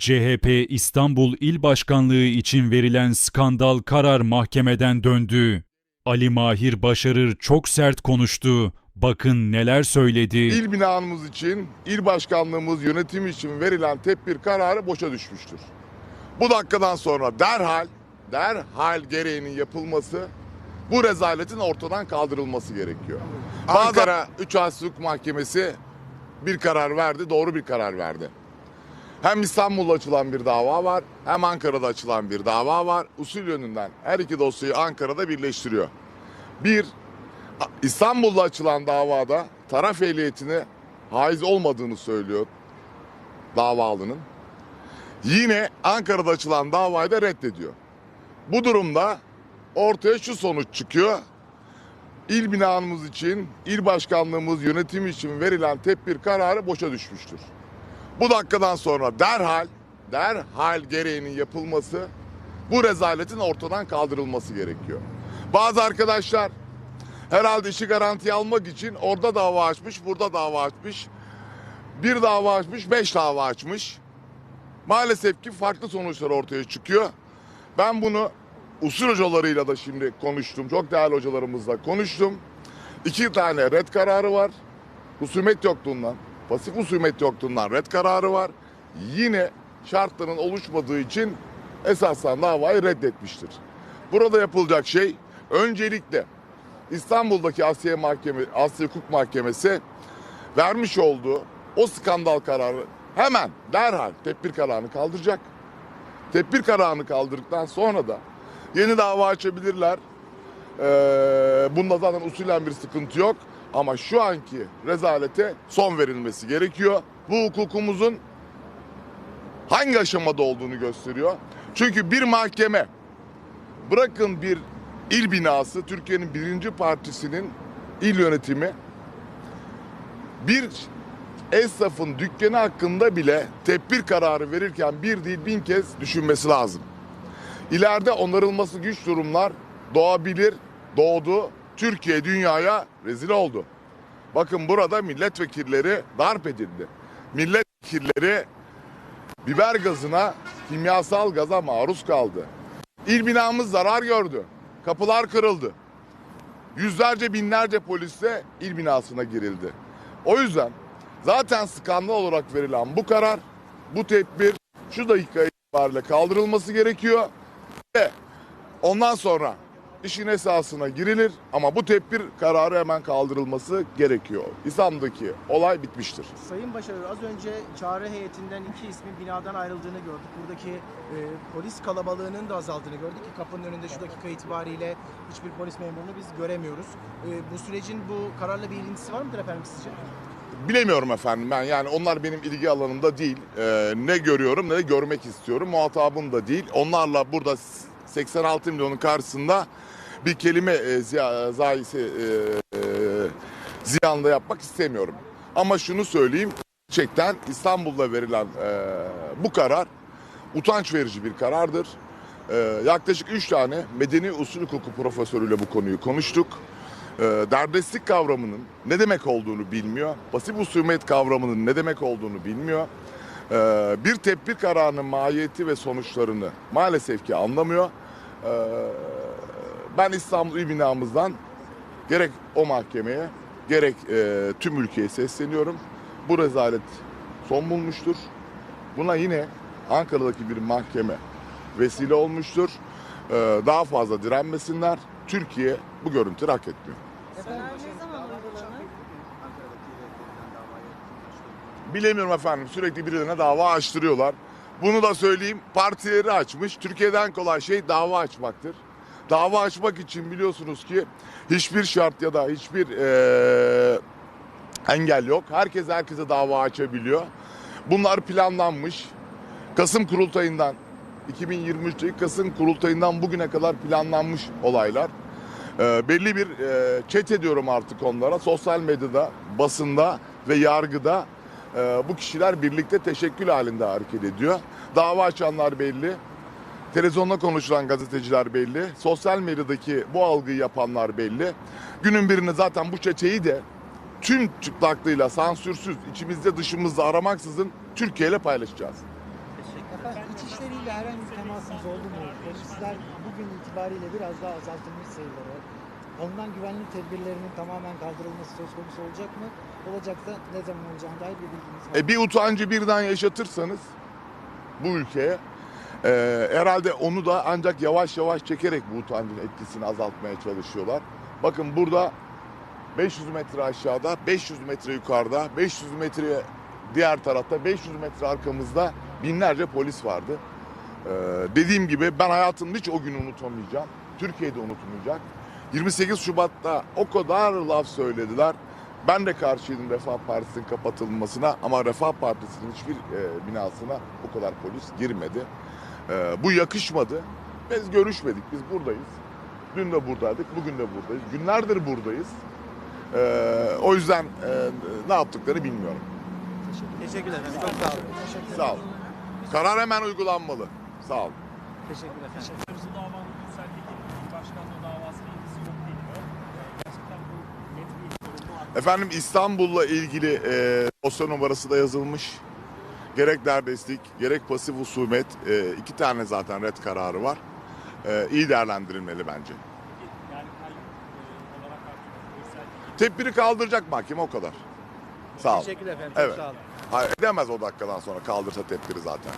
CHP İstanbul İl Başkanlığı için verilen skandal karar mahkemeden döndü. Ali Mahir Başarır çok sert konuştu. Bakın neler söyledi. İl binamız için, il başkanlığımız yönetimi için verilen tedbir kararı boşa düşmüştür. Bu dakikadan sonra derhal, derhal gereğinin yapılması, bu rezaletin ortadan kaldırılması gerekiyor. Ankara 3 Hukuk Mahkemesi bir karar verdi, doğru bir karar verdi. Hem İstanbul'da açılan bir dava var, hem Ankara'da açılan bir dava var. Usul yönünden her iki dosyayı Ankara'da birleştiriyor. Bir, İstanbul'da açılan davada taraf ehliyetine haiz olmadığını söylüyor davalının. Yine Ankara'da açılan davayı da reddediyor. Bu durumda ortaya şu sonuç çıkıyor. İl binamız için, il başkanlığımız yönetimi için verilen tedbir kararı boşa düşmüştür. Bu dakikadan sonra derhal, derhal gereğinin yapılması, bu rezaletin ortadan kaldırılması gerekiyor. Bazı arkadaşlar herhalde işi garantiye almak için orada dava açmış, burada dava açmış. Bir dava açmış, beş dava açmış. Maalesef ki farklı sonuçlar ortaya çıkıyor. Ben bunu usul hocalarıyla da şimdi konuştum. Çok değerli hocalarımızla konuştum. İki tane red kararı var. Husumet yokluğundan, pasif husumet yokluğundan red kararı var. Yine şartların oluşmadığı için esasen davayı reddetmiştir. Burada yapılacak şey öncelikle İstanbul'daki Asya Mahkeme Asya Hukuk Mahkemesi vermiş olduğu o skandal kararı hemen derhal tedbir kararını kaldıracak. Tedbir kararını kaldırdıktan sonra da yeni dava açabilirler. Ee, bunda zaten usulen bir sıkıntı yok. Ama şu anki rezalete son verilmesi gerekiyor. Bu hukukumuzun hangi aşamada olduğunu gösteriyor. Çünkü bir mahkeme bırakın bir il binası Türkiye'nin birinci partisinin il yönetimi bir esnafın dükkanı hakkında bile tedbir kararı verirken bir değil bin kez düşünmesi lazım. İleride onarılması güç durumlar doğabilir, doğdu. Türkiye dünyaya rezil oldu. Bakın burada milletvekilleri darp edildi. Milletvekilleri biber gazına, kimyasal gaza maruz kaldı. İl binamız zarar gördü. Kapılar kırıldı. Yüzlerce binlerce polisle il binasına girildi. O yüzden zaten skandal olarak verilen bu karar, bu tedbir şu dakika itibariyle kaldırılması gerekiyor. Ve ondan sonra işin esasına girilir ama bu tedbir kararı hemen kaldırılması gerekiyor. İslam'daki olay bitmiştir. Sayın Başarır az önce çağrı heyetinden iki ismin binadan ayrıldığını gördük. Buradaki e, polis kalabalığının da azaldığını gördük ki kapının önünde şu dakika itibariyle hiçbir polis memurunu biz göremiyoruz. E, bu sürecin bu kararla bir ilintisi var mıdır efendim sizce? Bilemiyorum efendim ben yani onlar benim ilgi alanımda değil. Ee, ne görüyorum ne de görmek istiyorum. Muhatabım da değil. Onlarla burada 86 milyonun karşısında bir kelime e, ziya, zahisi e, e, ziyanla yapmak istemiyorum. Ama şunu söyleyeyim. Gerçekten İstanbul'da verilen e, bu karar utanç verici bir karardır. E, yaklaşık 3 tane medeni usul hukuku profesörüyle bu konuyu konuştuk. E, derdestlik kavramının ne demek olduğunu bilmiyor. Pasif husumet kavramının ne demek olduğunu bilmiyor. E, bir tedbir kararının mahiyeti ve sonuçlarını maalesef ki anlamıyor. E, ben İstanbul İl binamızdan gerek o mahkemeye gerek e, tüm ülkeye sesleniyorum. Bu rezalet son bulmuştur. Buna yine Ankara'daki bir mahkeme vesile olmuştur. E, daha fazla direnmesinler. Türkiye bu görüntüleri hak etmiyor. Bilemiyorum efendim sürekli birilerine dava açtırıyorlar. Bunu da söyleyeyim partileri açmış. Türkiye'den kolay şey dava açmaktır. Dava açmak için biliyorsunuz ki hiçbir şart ya da hiçbir eee, engel yok. Herkes herkese dava açabiliyor. Bunlar planlanmış. Kasım kurultayından 2023'teki Kasım kurultayından bugüne kadar planlanmış olaylar. Ee, belli bir e, çete diyorum artık onlara. Sosyal medyada, basında ve yargıda e, bu kişiler birlikte teşekkül halinde hareket ediyor. Dava açanlar belli. Televizyonda konuşulan gazeteciler belli. Sosyal medyadaki bu algıyı yapanlar belli. Günün birinde zaten bu çeteyi de tüm çıplaklığıyla sansürsüz, içimizde dışımızda aramaksızın Türkiye ile paylaşacağız. Efendim İçişleriyle herhangi bir temasınız oldu mu? Polisler bugün itibariyle biraz daha azaltılmış sayıları. Alınan güvenlik tedbirlerinin tamamen kaldırılması söz konusu olacak mı? Olacaksa ne zaman olacağına dair bir bilginiz var mı? E, bir utancı birden yaşatırsanız bu ülkeye e, herhalde onu da ancak yavaş yavaş çekerek bu utancın etkisini azaltmaya çalışıyorlar. Bakın burada 500 metre aşağıda, 500 metre yukarıda, 500 metre diğer tarafta, 500 metre arkamızda binlerce polis vardı. E, dediğim gibi ben hayatımda hiç o günü unutamayacağım. Türkiye'de unutmayacak. 28 Şubat'ta o kadar laf söylediler. Ben de karşıydım Refah Partisi'nin kapatılmasına ama Refah Partisi'nin hiçbir e, binasına o kadar polis girmedi. E, bu yakışmadı. Biz görüşmedik, biz buradayız. Dün de buradaydık, bugün de buradayız. Günlerdir buradayız. E, o yüzden e, ne yaptıkları bilmiyorum. Teşekkürler efendim. Çok sağ olun. Sağ olun. Karar hemen uygulanmalı. Sağ olun. Teşekkür efendim. Hırsız davanın yükseldeki başkanlığı davasının ilgisi yok deniyor. Ee, Gerçekten bu net bir durum mu? Efendim İstanbul'la ilgili e, dosya numarası da yazılmış. Gerek derdeslik, gerek pasif husumet e, iki tane zaten red kararı var. E, iyi değerlendirilmeli bence. Tedbiri kaldıracak mahkeme o kadar. Sağ olun. Teşekkürler efendim. Çok Evet. sağ olun. Hayır, edemez o dakikadan sonra kaldırsa tedbiri zaten.